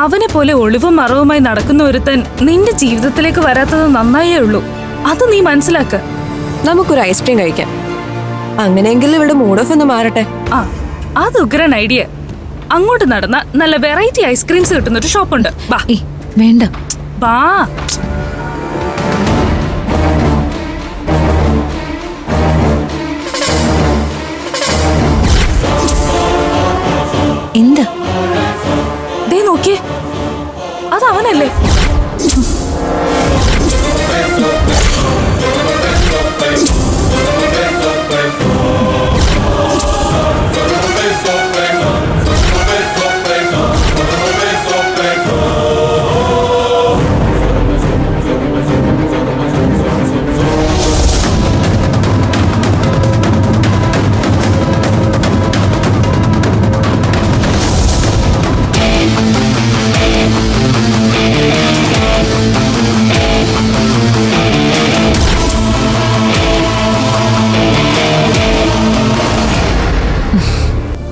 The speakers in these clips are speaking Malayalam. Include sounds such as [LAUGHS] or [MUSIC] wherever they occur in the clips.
അവനെ പോലെ ഒളിവും മറവുമായി നടക്കുന്ന ഒരുത്തൻ നിന്റെ ജീവിതത്തിലേക്ക് വരാത്തത് നന്നായേ ഉള്ളൂ. അത് നീ മനസ്സിലാക്ക. നമുക്കൊരു ഐസ്ക്രീം കഴിക്കാം. അങ്ങനെയെങ്കിലും ഇവിടെ മൂഡ് ഓഫ് ഒന്ന് മാറട്ടെ. ആ അത് ഉഗ്രൻ ഐഡിയ അങ്ങോട്ട് നടന്ന നല്ല വെറൈറ്റി ഐസ്ക്രീംസ് കിട്ടുന്ന ഒരു ഷോപ്പുണ്ട് ബാ. വേണ്ട. ബാ. എന്താ? ദേ നോക്കിയേ. അത് അവനല്ലേ?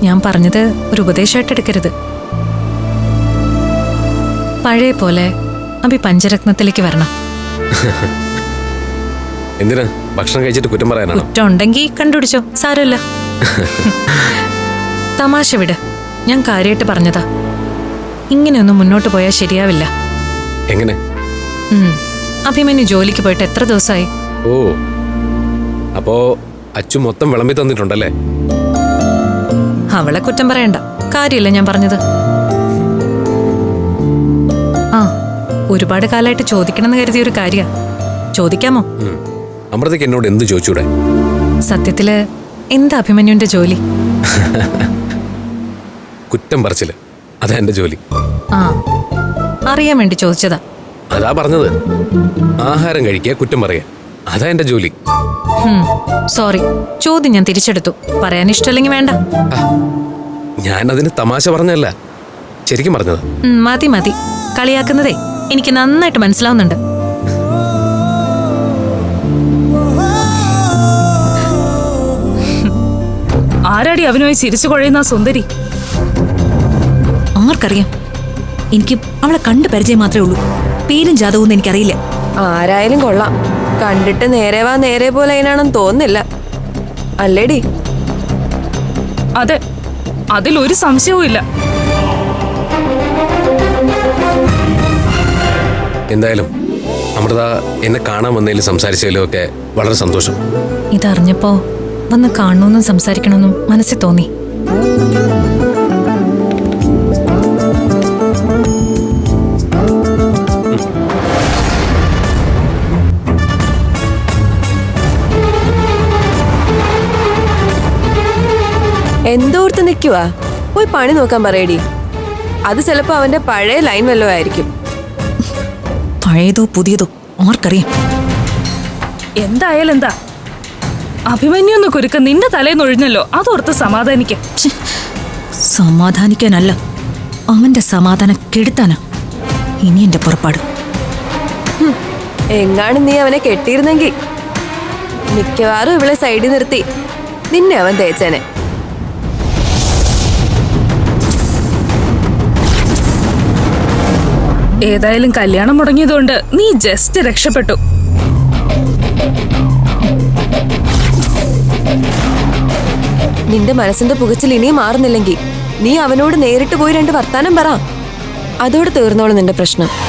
ഞാൻ പറഞ്ഞത് ഒരു ഉപദേശമായിട്ട് എടുക്കരുത്. പഴയ പോലെ അഭി പഞ്ചരത്നത്തിലേക്ക് വരണം. [LAUGHS] എന്തിനാ? ഭക്ഷണം കഴിച്ചിട്ട് കുറ്റം പറയാനാണോ? കുറ്റം ഉണ്ടെങ്കിൽ കണ്ടുപിടിച്ചോ. സാരമല്ല. [LAUGHS] തമാശ വിട്. ഞാൻ കാര്യമായിട്ട് പറഞ്ഞതാ. ഇങ്ങനെയൊന്നും മുന്നോട്ട് പോയാൽ ശരിയാവില്ല. എങ്ങനെ. അഭിമന്യു ജോലിക്ക് പോയിട്ട് എത്ര ദിവസമായി? ഓ. അപ്പോ അച്ചു മൊത്തം വിളമ്പി തന്നിട്ടുണ്ടല്ലേ? അവളെ കുറ്റം പറയണ്ട. കാര്യമില്ല ഞാൻ പറഞ്ഞത്? ആ ഒരുപാട് കാലമായിട്ട് ചോദിക്കണമെന്ന് കരുതിയ ഒരു കാര്യ. ചോദിക്കാമോ? അമൃതയ്ക്ക് എന്നോട് എന്ത് ചോദിച്ചൂടെ? സത്യത്തിൽ എന്താ അഭിമന്യുന്റെ ജോലി? [LAUGHS] കുറ്റം പറച്ചിൽ. അതാ എന്റെ ജോലി. ആ അറിയാൻ വേണ്ടി ചോദിച്ചതാ. അതാ പറഞ്ഞത്. ആഹാരം കഴിക്കുക കുറ്റം പറയുക. അതാ എന്റെ ജോലി. സോറി ചോദ്യം ഞാൻ തിരിച്ചെടുത്തു. പറയാൻ ഇഷ്ടമല്ലെങ്കിൽ വേണ്ട. ഞാൻ അതിന് തമാശ പറഞ്ഞല്ല ശരിക്കും പറഞ്ഞത്. മതി മതി. കളിയാക്കുന്നതേ എനിക്ക് നന്നായിട്ട് മനസ്സിലാവുന്നുണ്ട്. ആരാടി അവനുമായി ചിരിച്ചു കുഴയുന്ന സുന്ദരി? ആർക്കറിയാം? എനിക്ക് അവളെ കണ്ടു പരിചയം മാത്രമേ ഉള്ളൂ. പേരും ജാതവും എനിക്കറിയില്ല. ആരായാലും കൊള്ളാം. കണ്ടിട്ട് നേരെ വാ നേരെ പോലെ അതിനാണെന്ന് തോന്നില്ല അല്ലേടി? അതെ അതിലൊരു സംശയവും ഇല്ല. എന്തായാലും അമൃത എന്നെ കാണാൻ വന്നതിലും സംസാരിച്ചതിലും ഒക്കെ വളരെ സന്തോഷം. ഇതറിഞ്ഞപ്പോ വന്ന് കാണണമെന്നും സംസാരിക്കണമെന്നും മനസ്സിൽ തോന്നി. എന്തോർത്ത് നിൽക്കുവാ പോയി പണി നോക്കാൻ പറയടി. അത് ചിലപ്പോ അവന്റെ പഴയ ലൈൻ വല്ലതും ആയിരിക്കും. പഴയതോ പുതിയതോ ആർക്കറിയാം? എന്തായാലും എന്താ? അഭിമന്യു എന്ന് കുരുക്ക നിന്റെ തലേന്ന് ഒഴിഞ്ഞല്ലോ. അതോർത്ത് സമാധാനിക്ക. സമാധാനിക്കാനല്ല. അവന്റെ സമാധാനം കെടുത്താനാ. ഇനി എന്റെ പുറപ്പാട്. എങ്ങാണ് നീ അവനെ കെട്ടിയിരുന്നെങ്കിൽ. മിക്കവാറും ഇവളെ സൈഡിൽ നിർത്തി. നിന്നെ അവൻ തേച്ചേനെ. ഏതായാലും കല്യാണം മുടങ്ങിയതുകൊണ്ട് നീ ജസ്റ്റ് രക്ഷപ്പെട്ടു. നിന്റെ മനസ്സിന്റെ പുകച്ചിൽ ഇനിയും മാറുന്നില്ലെങ്കിൽ നീ അവനോട് നേരിട്ട് പോയി രണ്ട് വർത്താനം പറ. അതോടെ തീർന്നോളൂ നിന്റെ പ്രശ്നം.